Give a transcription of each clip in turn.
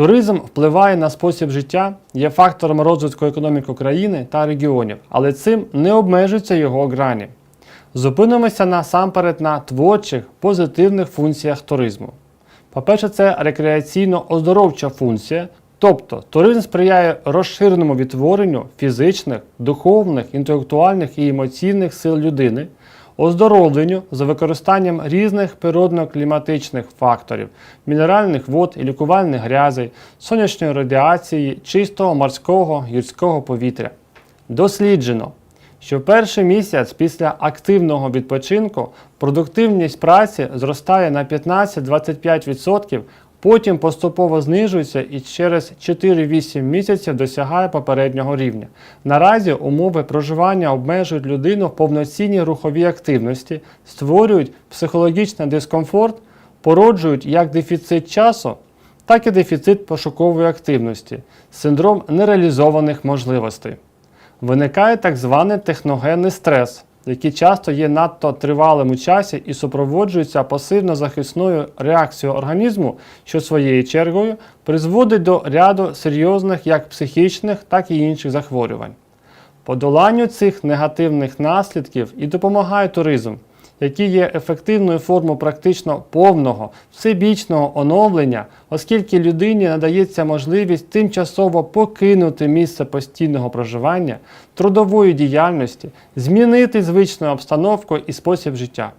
Туризм впливає на спосіб життя, є фактором розвитку економіки країни та регіонів, але цим не обмежуються його грані. Зупинимося насамперед на творчих позитивних функціях туризму. По-перше, це рекреаційно-оздоровча функція, тобто туризм сприяє розширеному відтворенню фізичних, духовних, інтелектуальних і емоційних сил людини, оздоровленню за використанням різних природно-кліматичних факторів, мінеральних вод і лікувальних грязей, сонячної радіації, чистого морського гірського повітря. Досліджено, що перший місяць після активного відпочинку продуктивність праці зростає на 15-25%, потім поступово знижується і через 4-8 місяців досягає попереднього рівня. Наразі умови проживання обмежують людину в повноцінній руховій активності, створюють психологічний дискомфорт, породжують як дефіцит часу, так і дефіцит пошукової активності, синдром нереалізованих можливостей. Виникає так званий техногенний стрес, який часто є надто тривалим у часі і супроводжуються пасивно-захисною реакцією організму, що своєю чергою призводить до ряду серйозних як психічних, так і інших захворювань. Подоланню цих негативних наслідків і допомагає туризм, який є ефективною формою практично повного всебічного оновлення, оскільки людині надається можливість тимчасово покинути місце постійного проживання, трудової діяльності, змінити звичну обстановку і спосіб життя.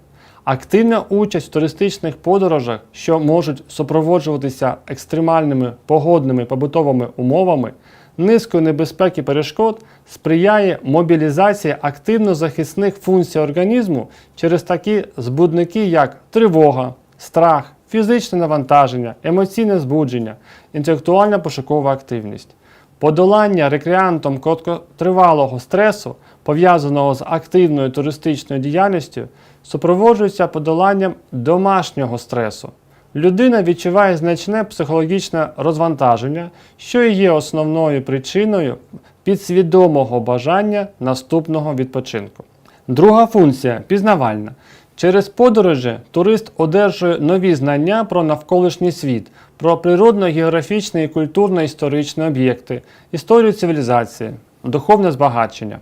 Активна участь в туристичних подорожах, що можуть супроводжуватися екстремальними погодними побутовими умовами, низкою небезпек і перешкод, сприяє мобілізації активно-захисних функцій організму через такі збудники, як тривога, страх, фізичне навантаження, емоційне збудження, інтелектуальна пошукова активність. Подолання рекреантом короткотривалого стресу, пов'язаного з активною туристичною діяльністю, супроводжується подоланням домашнього стресу. Людина відчуває значне психологічне розвантаження, що і є основною причиною підсвідомого бажання наступного відпочинку. Друга функція пізнавальна. Через подорожі турист одержує нові знання про навколишній світ, про природно-географічні і культурно-історичні об'єкти, історію цивілізації, духовне збагачення.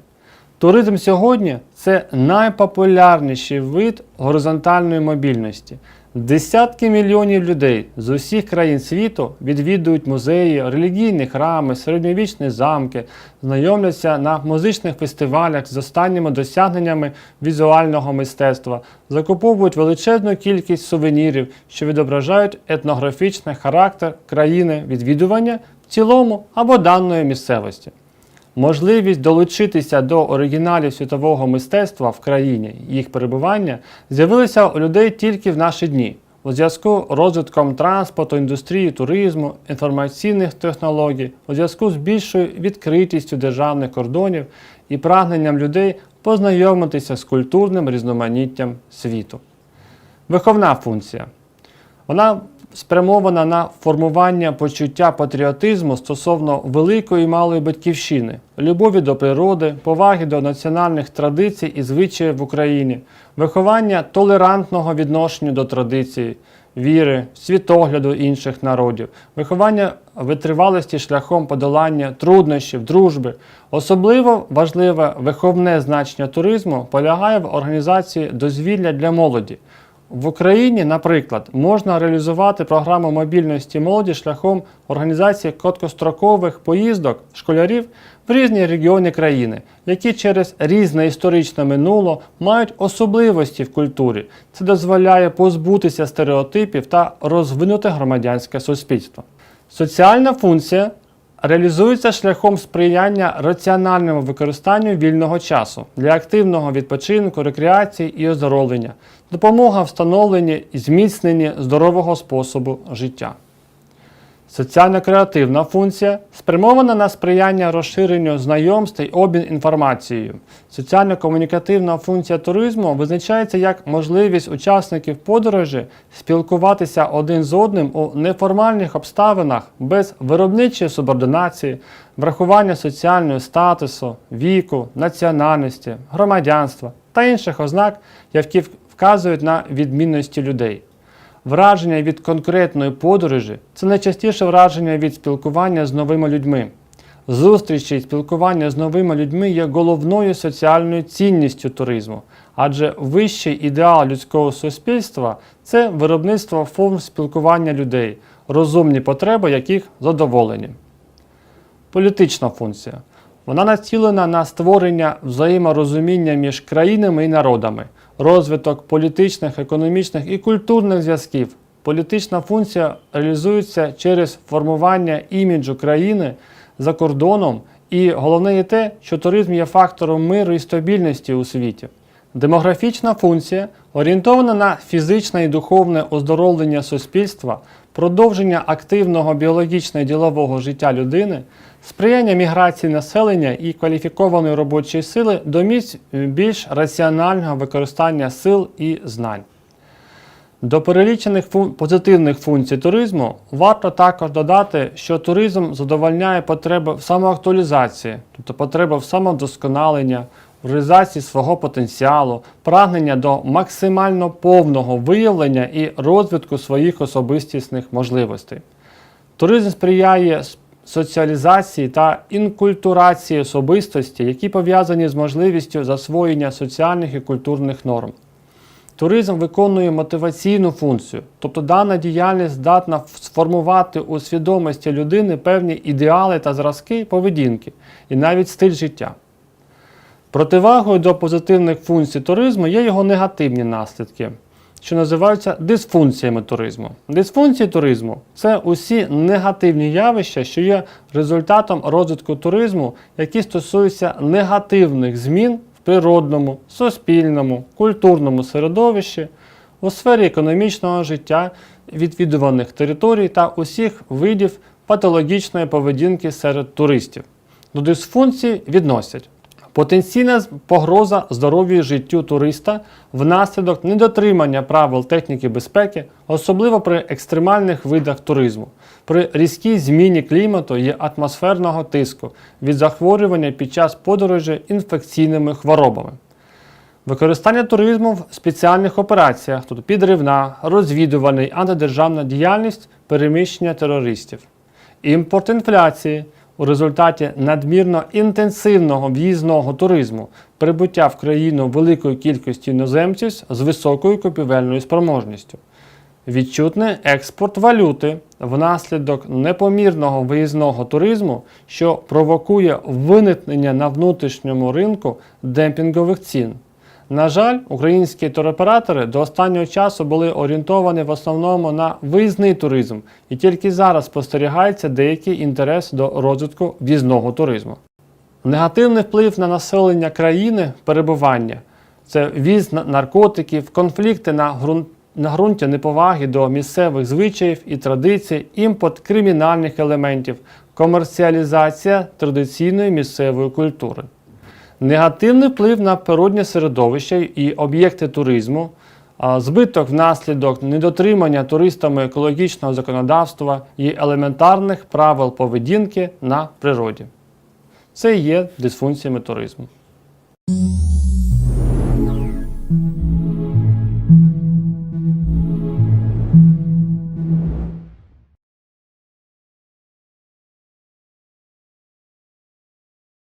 Туризм сьогодні це найпопулярніший вид горизонтальної мобільності. Десятки мільйонів людей з усіх країн світу відвідують музеї, релігійні храми, середньовічні замки, знайомляться на музичних фестивалях з останніми досягненнями візуального мистецтва, закуповують величезну кількість сувенірів, що відображають етнографічний характер країни відвідування в цілому або даної місцевості. Можливість долучитися до оригіналів світового мистецтва в країні їх перебування з'явилася у людей тільки в наші дні. У зв'язку з розвитком транспорту, індустрії, туризму, інформаційних технологій, у зв'язку з більшою відкритістю державних кордонів і прагненням людей познайомитися з культурним різноманіттям світу. Виховна функція. Вона спрямована на формування почуття патріотизму стосовно великої і малої батьківщини, любові до природи, поваги до національних традицій і звичаїв в Україні, виховання толерантного відношення до традицій, віри, світогляду інших народів, виховання витривалості шляхом подолання труднощів, дружби. Особливо важливе виховне значення туризму полягає в організації дозвілля для молоді. В Україні, наприклад, можна реалізувати програму мобільності молоді шляхом організації короткострокових поїздок школярів в різні регіони країни, які через різне історичне минуло мають особливості в культурі. Це дозволяє позбутися стереотипів та розвинути громадянське суспільство. Соціальна функція реалізується шляхом сприяння раціональному використанню вільного часу для активного відпочинку, рекреації і оздоровлення, допомога встановленні і зміцненні здорового способу життя. Соціально-креативна функція спрямована на сприяння розширенню знайомств і обмін інформацією. Соціально-комунікативна функція туризму визначається як можливість учасників подорожі спілкуватися один з одним у неформальних обставинах без виробничої субординації, врахування соціального статусу, віку, національності, громадянства та інших ознак, які вказують на відмінності людей. Враження від конкретної подорожі це найчастіше враження від спілкування з новими людьми. Зустрічі і спілкування з новими людьми є головною соціальною цінністю туризму, адже вищий ідеал людського суспільства це виробництво форм спілкування людей, розумні потреби яких задоволені. Політична функція. Вона націлена на створення взаєморозуміння між країнами і народами, розвиток політичних, економічних і культурних зв'язків. Політична функція реалізується через формування іміджу країни за кордоном, і головне є те, що туризм є фактором миру і стабільності у світі. Демографічна функція орієнтована на фізичне і духовне оздоровлення суспільства, продовження активного біологічного ділового життя людини, сприяння міграції населення і кваліфікованої робочої сили до місць більш раціонального використання сил і знань. До перелічених фун- позитивних функцій туризму варто також додати, що туризм задовольняє потреби в самоактуалізації, тобто потреби в самовдосконалення, реалізації свого потенціалу, прагнення до максимально повного виявлення і розвитку своїх особистісних можливостей. Туризм сприяє соціалізації та інкультурації особистості, які пов'язані з можливістю засвоєння соціальних і культурних норм. Туризм виконує мотиваційну функцію, тобто дана діяльність здатна сформувати у свідомості людини певні ідеали та зразки поведінки і навіть стиль життя. Противагою до позитивних функцій туризму є його негативні наслідки, що називаються дисфункціями туризму. Дисфункції туризму це усі негативні явища, що є результатом розвитку туризму, які стосуються негативних змін в природному, суспільному, культурному середовищі, у сфері економічного життя, відвідуваних територій та усіх видів патологічної поведінки серед туристів. До дисфункції відносять Потенційна погроза здоров'ю і життю туриста внаслідок недотримання правил техніки безпеки, особливо при екстремальних видах туризму, при різкій зміні клімату і атмосферного тиску від захворювання під час подорожі інфекційними хворобами. Використання туризму в спеціальних операціях, тобто підривна, розвідувальна і антидержавна діяльність переміщення терористів. Імпорт інфляції у результаті надмірно інтенсивного в'їзного туризму, прибуття в країну великої кількості іноземців з високою купівельною спроможністю. Відчутний експорт валюти внаслідок непомірного виїзного туризму, що провокує виникнення на внутрішньому ринку демпінгових цін. На жаль, українські туроператори до останнього часу були орієнтовані в основному на виїзний туризм, і тільки зараз спостерігається деякий інтерес до розвитку в'їзного туризму. Негативний вплив на населення країни перебування це віз на- наркотиків, конфлікти на ґрунт. На ґрунті неповаги до місцевих звичаїв і традицій, імпорт кримінальних елементів, комерціалізація традиційної місцевої культури. Негативний вплив на природне середовище і об'єкти туризму, збиток внаслідок недотримання туристами екологічного законодавства і елементарних правил поведінки на природі. Це є дисфункціями туризму.